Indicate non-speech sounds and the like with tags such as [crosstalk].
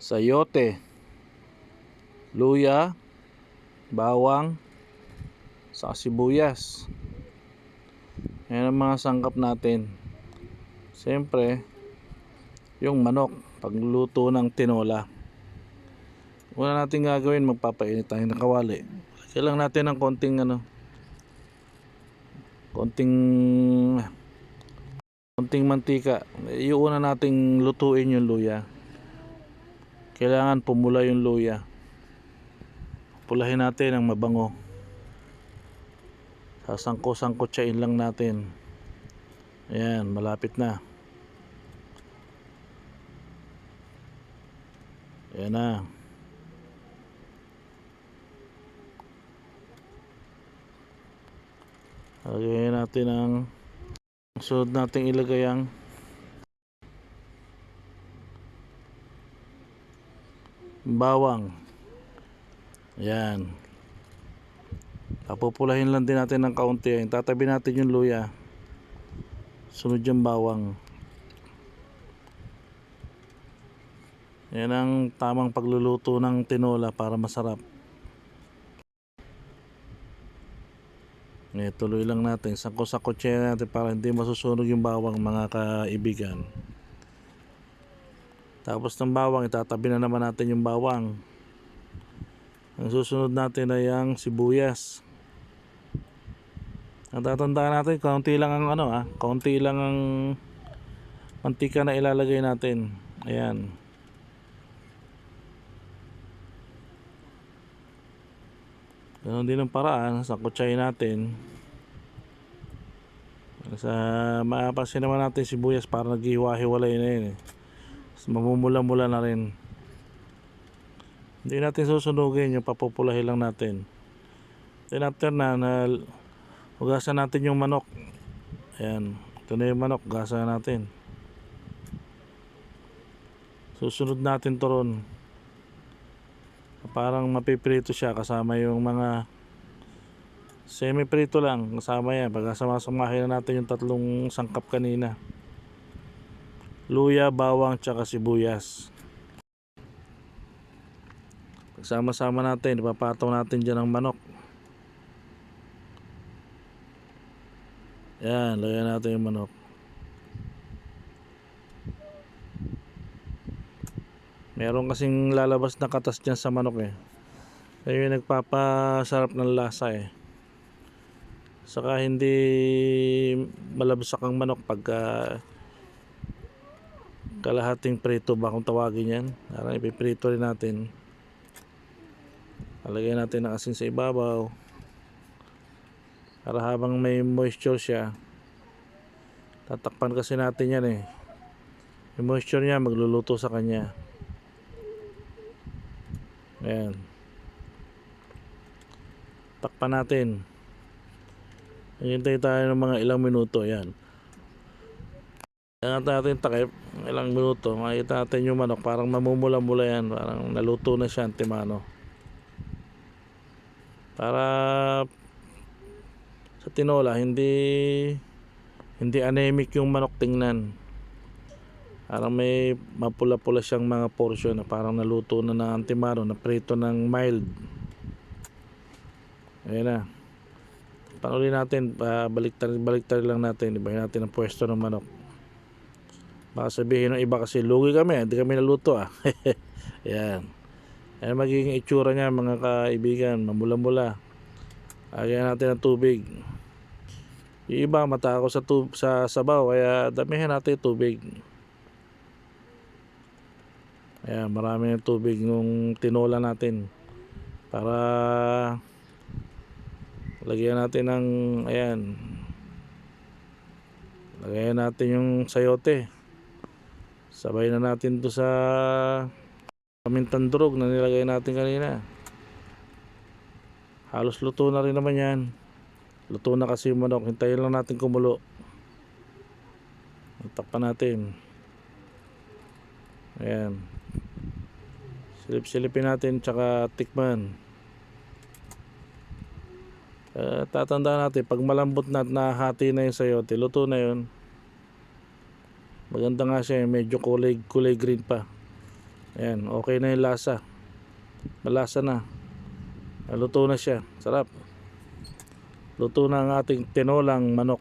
sayote, luya, bawang, sa sibuyas. Yan ang mga sangkap natin. Siyempre, yung manok, pagluto ng tinola. Una natin gagawin, magpapainit tayo ng kawali. Lagyan lang natin ng konting ano, konting konting mantika. Iuna nating lutuin yung luya. Kailangan pumula yung luya. Pulahin natin ng mabango. Sasangko-sangkotsain lang natin. Ayan, malapit na. Ayan na. Lagyan natin ang sunod nating ilagay ang bawang. Ayan. Papupulahin lang din natin ng kaunti. Tatabi natin yung luya. Sunod yung bawang. Yan ang tamang pagluluto ng tinola para masarap. Eh, tuloy lang natin. Sangko-sangko natin para hindi masusunog yung bawang mga kaibigan. Tapos ng bawang, itatabi na naman natin yung bawang. Ang susunod natin ay ang sibuyas. Ang tatandaan natin, kaunti lang ang ano ah, kaunti lang ang mantika na ilalagay natin. Ayan. Ganon din ang paraan sa kutsay natin. Sa mapapansin naman natin sibuyas para naghiwa-hiwalay na yun eh. Tapos Mamumula-mula na rin. Hindi natin susunugin yung papupulahin lang natin. Then after na, na hugasan natin yung manok. Ayan. Ito na yung manok. Hugasan natin. Susunod natin to ron. Parang mapiprito siya kasama yung mga semi-prito lang kasama yan. Pagkasama-samahin na natin yung tatlong sangkap kanina. Luya, bawang, tsaka sibuyas. Pagsama-sama natin, ipapataw natin dyan ang manok. Yan, lagyan natin yung manok. Meron kasing lalabas na katas dyan sa manok eh. Kaya yung nagpapasarap ng lasa eh. Saka hindi malabsak ang manok pagka kalahating prito ba kung tawagin yan. Parang ipiprito rin natin. Palagay natin ng asin sa ibabaw. Para habang may moisture siya, tatakpan kasi natin yan eh. Yung moisture niya magluluto sa kanya. Ayan. Takpan natin. Hintay tayo ng mga ilang minuto. Ayan. Kaya natin takip. Ilang minuto. Makikita natin yung manok. Parang mamumula-mula yan. Parang naluto na siya antimano. Para sa tinola, hindi hindi anemic yung manok tingnan. Parang may mapula-pula siyang mga portion na parang naluto na ng antimano, na prito ng mild. Ayan na. Panuli natin, uh, baliktad, baliktad lang natin. Ibahin natin ang pwesto ng manok. Baka sabihin ng iba kasi lugi kami, hindi kami naluto ah. [laughs] Ayan. Ayan magiging itsura niya mga kaibigan, mamula-mula. Lagyan natin ng tubig. Yung iba matako sa tub sa sabaw kaya damihan natin tubig. Ayan, marami ng tubig nung tinola natin. Para lagyan natin ng ayan. Lagyan natin yung sayote. Sabay na natin to sa kamintang durog na nilagay natin kanina. Halos luto na rin naman yan. Luto na kasi yung manok. Hintayin lang natin kumulo. Takpan natin. Ayan. Silip-silipin natin tsaka tikman. Uh, tatandaan natin, pag malambot na at nahati na yung sayote, luto na yun. Maganda nga siya, medyo kulay, kulay green pa. Ayan, okay na yung lasa. Malasa na. Luto na siya. Sarap. Luto na ang ating tinolang manok.